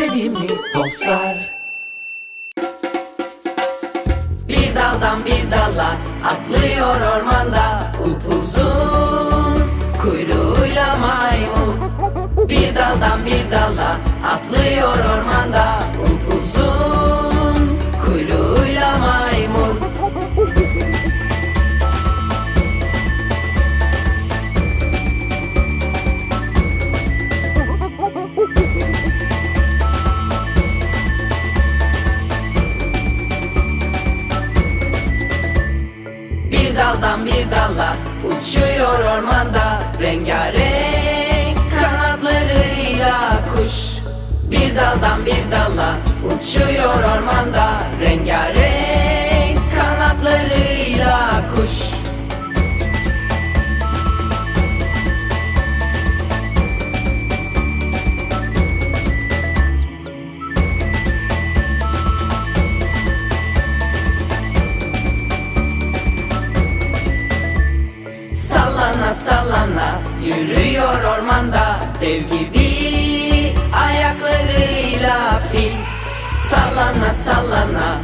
sevimli dostlar. Bir daldan bir dala atlıyor ormanda upuzun kuyruğuyla maymun Bir daldan bir dala atlıyor daldan bir dala uçuyor ormanda. Rengarenk kanatlarıyla kuş. Bir daldan bir dala uçuyor ormanda. rengarenk Sallana yürüyor ormanda. Dev gibi ayaklarıyla fil. Sallana sallana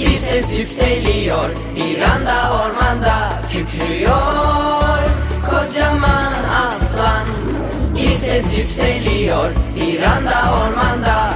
Bir ses yükseliyor bir anda ormanda kükrüyor. Kocaman aslan. Bir ses yükseliyor bir anda ormanda